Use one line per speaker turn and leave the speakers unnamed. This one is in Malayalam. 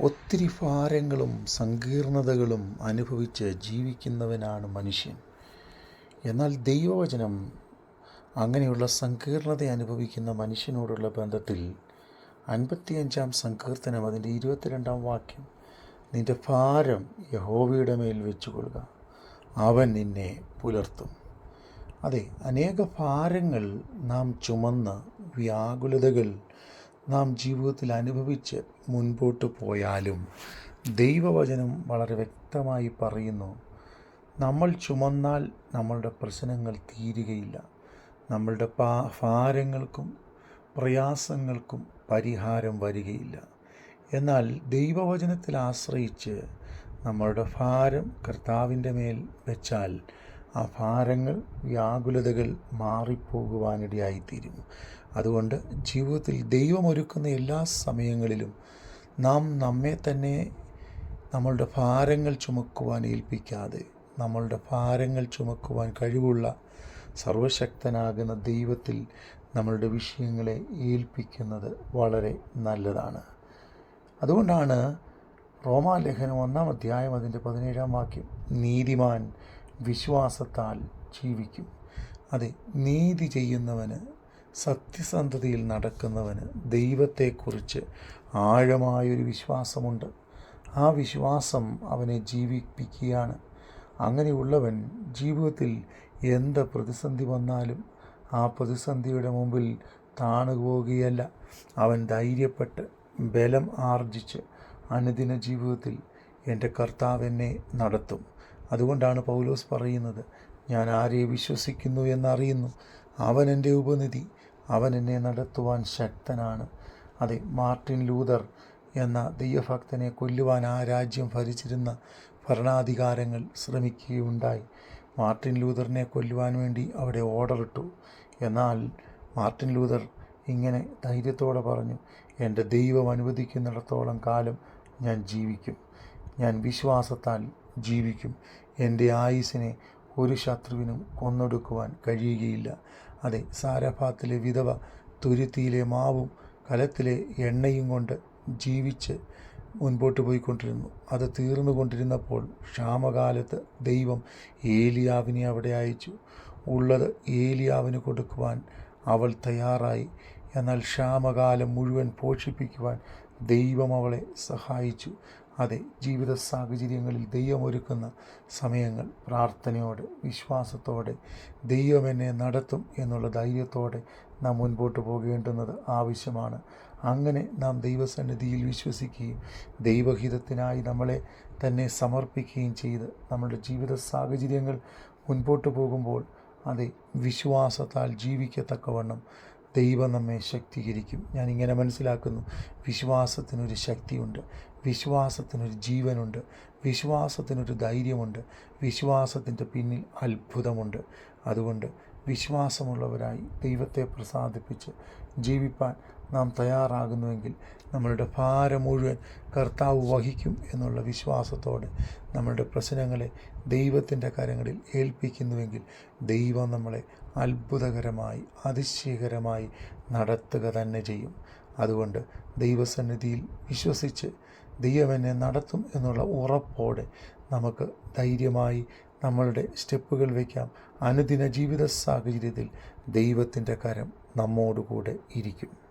ഒത്തിരി ഭാരങ്ങളും സങ്കീർണതകളും അനുഭവിച്ച് ജീവിക്കുന്നവനാണ് മനുഷ്യൻ. എന്നാൽ ദൈവവചനം അങ്ങനെയുള്ള സങ്കീർണത അനുഭവിക്കുന്ന മനുഷ്യനോടുള്ള ബന്ധത്തിൽ അൻപത്തിയഞ്ചാം സങ്കീർത്തനം അതിന്റെ ഇരുപത്തിരണ്ടാം വാക്യം നിന്റെ ഭാരം യഹോവയുടെ മേൽ വെച്ചുകൊള്ളുക അവൻ നിന്നെ പുലർത്തും. അതെ അനേക ഭാരങ്ങൾ നാം ചുമന്ന് വ്യാകുലതകൾ നാം ജീവിതത്തിൽ അനുഭവിച്ച് മുൻപോട്ട് പോയാലും ദൈവവചനം വളരെ വ്യക്തമായി പറയുന്നു നമ്മൾ ചുമന്നാൽ നമ്മളുടെ പ്രശ്നങ്ങൾ തീരുകയില്ല. നമ്മളുടെ പാ ഭാരങ്ങൾക്കും പ്രയാസങ്ങൾക്കും പരിഹാരം വരികയില്ല. എന്നാൽ ദൈവവചനത്തിൽ ആശ്രയിച്ച് നമ്മളുടെ ഭാരം കർത്താവിന്റെ മേൽ വെച്ചാൽ ആ ഭാരങ്ങൾ വ്യാകുലതകൾ മാറിപ്പോകുവാനിടയായിത്തീരും. അതുകൊണ്ട് ജീവിതത്തിൽ ദൈവം ഒരുക്കുന്ന എല്ലാ സമയങ്ങളിലും നാം നമ്മെ തന്നെ നമ്മളുടെ ഭാരങ്ങൾ ചുമക്കുവാൻ ഏൽപ്പിക്കാതെ നമ്മളുടെ ഭാരങ്ങൾ ചുമക്കുവാൻ കഴിവുള്ള സർവശക്തനാകുന്ന ദൈവത്തിൽ നമ്മളുടെ വിഷയങ്ങളെ ഏൽപ്പിക്കുന്നത് വളരെ നല്ലതാണ്. അതുകൊണ്ടാണ് റോമാലേഖനം ഒന്നാം അധ്യായം അതിന്റെ പതിനേഴാം വാക്യം നീതിമാൻ വിശ്വാസത്താൽ ജീവിക്കും. അതെ നീതി ചെയ്യുന്നവന് സത്യസന്ധതയിൽ നടക്കുന്നവന് ദൈവത്തെക്കുറിച്ച് ആഴമായൊരു വിശ്വാസമുണ്ട്. ആ വിശ്വാസം അവനെ ജീവിപ്പിക്കുകയാണ്. അങ്ങനെയുള്ളവൻ ജീവിതത്തിൽ എന്ത് പ്രതിസന്ധി വന്നാലും ആ പ്രതിസന്ധിയുടെ മുമ്പിൽ താണുപോകുകയല്ല അവൻ ധൈര്യപ്പെട്ട് ബലം ആർജിച്ച് അനുദിന ജീവിതത്തിൽ എന്റെ കർത്താവ് എന്നെ നടത്തും. അതുകൊണ്ടാണ് പൗലോസ് പറയുന്നത് ഞാൻ ആരെ വിശ്വസിക്കുന്നു എന്നറിയുന്നു? അവൻ എന്റെ ഉപനിധി അവൻ എന്നെ നടത്തുവാൻ ശക്തനാണ്. അതെ മാർട്ടിൻ ലൂതർ എന്ന ദൈവഭക്തനെ കൊല്ലുവാൻ ആ രാജ്യം ഭരിച്ചിരുന്ന ഭരണാധികാരങ്ങൾ ശ്രമിക്കുകയുണ്ടായി. മാർട്ടിൻ ലൂതറിനെ കൊല്ലുവാൻ വേണ്ടി അവിടെ ഇട്ടു. എന്നാൽ മാർട്ടിൻ ലൂതർ ഇങ്ങനെ ധൈര്യത്തോടെ പറഞ്ഞു എന്റെ ദൈവം അനുവദിക്കുന്നിടത്തോളം കാലം ഞാൻ ജീവിക്കും. ഞാൻ വിശ്വാസത്താൽ ജീവിക്കും. എന്റെ ആയുസിനെ ഒരു ശത്രുവിനും കൊന്നൊടുക്കുവാൻ കഴിയുകയില്ല. അതെ സാരഭാത്തിലെ വിധവ തുരുത്തിയിലെ മാവും കലത്തിലെ എണ്ണയും കൊണ്ട് ജീവിച്ച് മുൻപോട്ട് പോയിക്കൊണ്ടിരുന്നു. അത് തീർന്നുകൊണ്ടിരുന്നപ്പോൾ ക്ഷാമകാലത്ത് ദൈവം ഏലിയാവിനെ അവിടെ അയച്ചു. ഉള്ളത് ഏലിയാവിന് കൊടുക്കുവാൻ അവൾ തയ്യാറായി. എന്നാൽ ക്ഷാമകാലം മുഴുവൻ പോഷിപ്പിക്കുവാൻ ദൈവം അവളെ സഹായിച്ചു. അതെ ജീവിത സാഹചര്യങ്ങളിൽ ദൈവമൊരുക്കുന്ന സമയങ്ങൾ പ്രാർത്ഥനയോടെ വിശ്വാസത്തോടെ ദൈവം എന്നെ നടത്തും എന്നുള്ള ധൈര്യത്തോടെ നാം മുൻപോട്ട് പോകേണ്ടുന്നത് ആവശ്യമാണ്. അങ്ങനെ നാം ദൈവസന്നിധിയിൽ വിശ്വസിക്കുകയും ദൈവഹിതത്തിനായി നമ്മളെ തന്നെ സമർപ്പിക്കുകയും ചെയ്ത് നമ്മുടെ ജീവിത സാഹചര്യങ്ങൾ മുൻപോട്ട് പോകുമ്പോൾ അതെ വിശ്വാസത്താൽ ജീവിക്കത്തക്കവണ്ണം ദൈവം നമ്മെ ശക്തീകരിക്കും. ഞാനിങ്ങനെ മനസ്സിലാക്കുന്നു. വിശ്വാസത്തിനൊരു ശക്തിയുണ്ട്. വിശ്വാസത്തിനൊരു ജീവനുണ്ട്. വിശ്വാസത്തിനൊരു ധൈര്യമുണ്ട്. വിശ്വാസത്തിന്റെ പിന്നിൽ അത്ഭുതമുണ്ട്. അതുകൊണ്ട് വിശ്വാസമുള്ളവരായി ദൈവത്തെ പ്രസാദിപ്പിച്ച് ജീവിപ്പാൻ നാം തയ്യാറാകുന്നുവെങ്കിൽ നമ്മളുടെ ഭാരം മുഴുവൻ കർത്താവ് വഹിക്കും എന്നുള്ള വിശ്വാസത്തോടെ നമ്മളുടെ പ്രശ്നങ്ങളെ ദൈവത്തിന്റെ കരങ്ങളിൽ ഏൽപ്പിക്കുന്നുവെങ്കിൽ ദൈവം നമ്മളെ അത്ഭുതകരമായി അതിശയകരമായി നടത്തുക തന്നെ ചെയ്യും. അതുകൊണ്ട് ദൈവസന്നിധിയിൽ വിശ്വസിച്ച് ദൈവം എന്നെ നടത്തും എന്നുള്ള ഉറപ്പോടെ നമുക്ക് ധൈര്യമായി നമ്മളുടെ സ്റ്റെപ്പുകൾ വയ്ക്കാം. അനുദിന ജീവിത സാഹചര്യത്തിൽ ദൈവത്തിന്റെ കരം നമ്മോടുകൂടെ ഇരിക്കും.